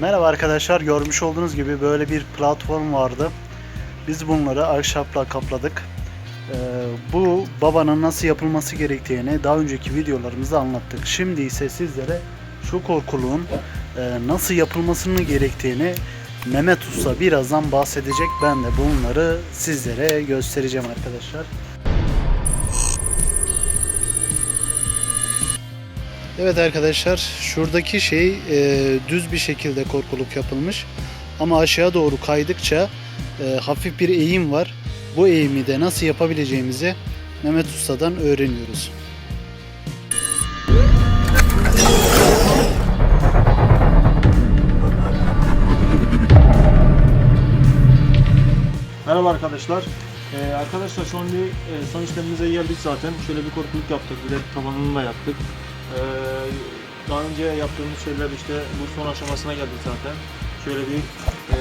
Merhaba arkadaşlar görmüş olduğunuz gibi böyle bir platform vardı. Biz bunları ahşapla kapladık. Ee, bu babanın nasıl yapılması gerektiğini daha önceki videolarımızda anlattık. Şimdi ise sizlere şu korkuluğun e, nasıl yapılmasını gerektiğini Mehmet Usta birazdan bahsedecek. Ben de bunları sizlere göstereceğim arkadaşlar. Evet arkadaşlar şuradaki şey e, düz bir şekilde korkuluk yapılmış ama aşağı doğru kaydıkça e, hafif bir eğim var. Bu eğimi de nasıl yapabileceğimizi Mehmet Usta'dan öğreniyoruz. Merhaba arkadaşlar. Ee, arkadaşlar şu an bir e, son işlemimize geldik zaten. Şöyle bir korkuluk yaptık. Bir de tabanını da yaptık. Ee, daha önce yaptığımız şeyler işte bu son aşamasına geldik zaten. Şöyle bir e,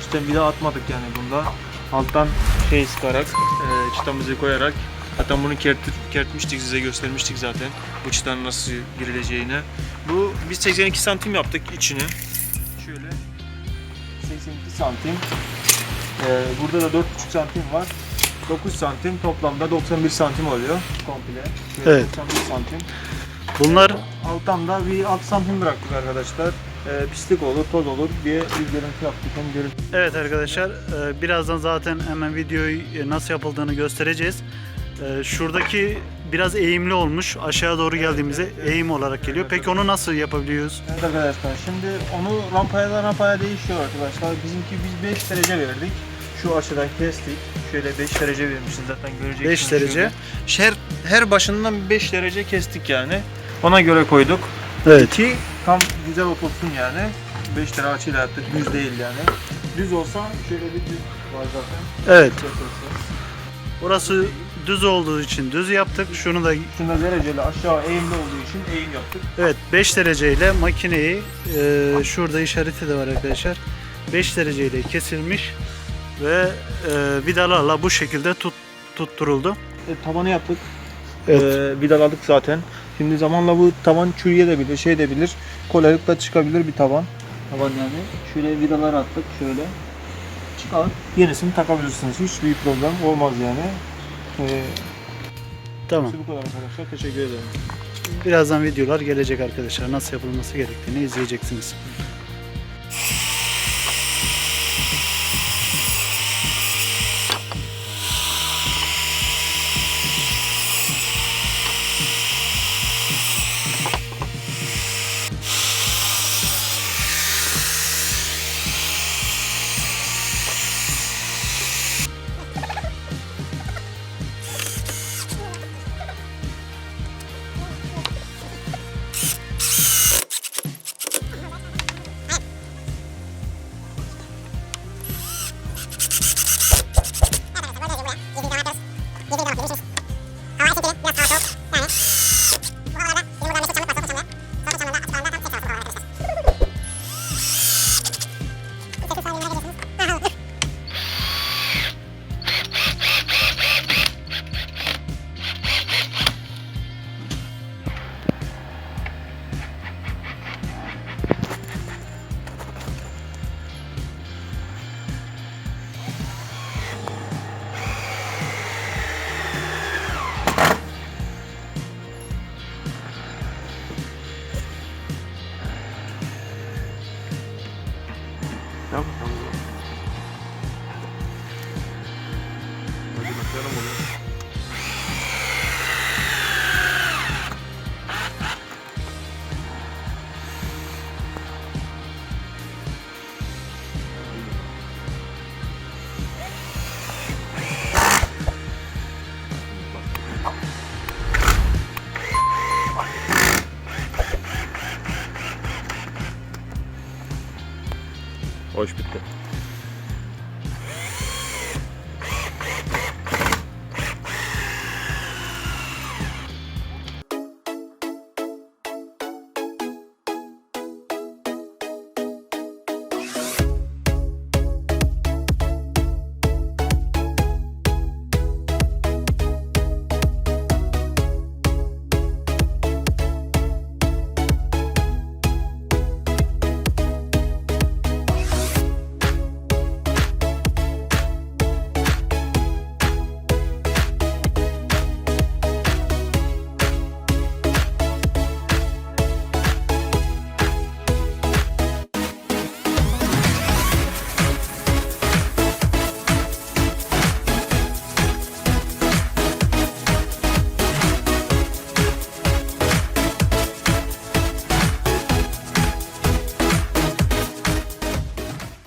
işte vida atmadık yani bunda. Alttan şey sıkarak, e, çıtamızı koyarak Zaten bunu kertir, kertmiştik size göstermiştik zaten bu çıtanın nasıl girileceğini. Bu biz 82 santim yaptık içini. Şöyle 82 santim. Ee, burada da 4,5 santim var. 9 santim toplamda 91 santim oluyor komple. Şöyle Evet. 91 santim. Bunlar Alttan da bir 6 santim bıraktık arkadaşlar. Ee, pislik olur, toz olur diye bir görüntü yaptık. Hem görüntü evet arkadaşlar e, birazdan zaten hemen videoyu e, nasıl yapıldığını göstereceğiz. E, Şuradaki biraz eğimli olmuş. Aşağı doğru geldiğimizde eğim olarak geliyor. Peki onu nasıl yapabiliyoruz? Evet arkadaşlar şimdi onu rampaya da rampaya değişiyor arkadaşlar. Bizimki biz 5 derece verdik. Şu açıdan kestik. Şöyle 5 derece vermişiz zaten göreceksiniz. 5 derece. Şöyle. Her, her başından 5 derece kestik yani. Ona göre koyduk. Evet. Ki tam güzel otursun yani. 5 lira açıyla yaptık. Düz değil yani. Düz olsa şöyle bir düz var zaten. Evet. Yapıyorsunuz. Burası düz olduğu için düz yaptık. Şunu da Şunda dereceli aşağı eğimli olduğu için eğim yaptık. evet 5 dereceyle makineyi e, şurada işareti de var arkadaşlar. 5 dereceyle kesilmiş ve e, vidalarla bu şekilde tut, tutturuldu. E, tabanı yaptık. Evet. Ee, vidaladık zaten. Şimdi zamanla bu taban çürüyebilir, şey edebilir. Kolaylıkla çıkabilir bir taban. Taban yani. Şöyle vidalar attık şöyle. Çıkar. Yenisini takabilirsiniz. Hiç büyük problem olmaz yani. Ee, Tamam. bu kadar arkadaşlar. Teşekkür ederim. Birazdan videolar gelecek arkadaşlar. Nasıl yapılması gerektiğini izleyeceksiniz. nope. Hoş bitti.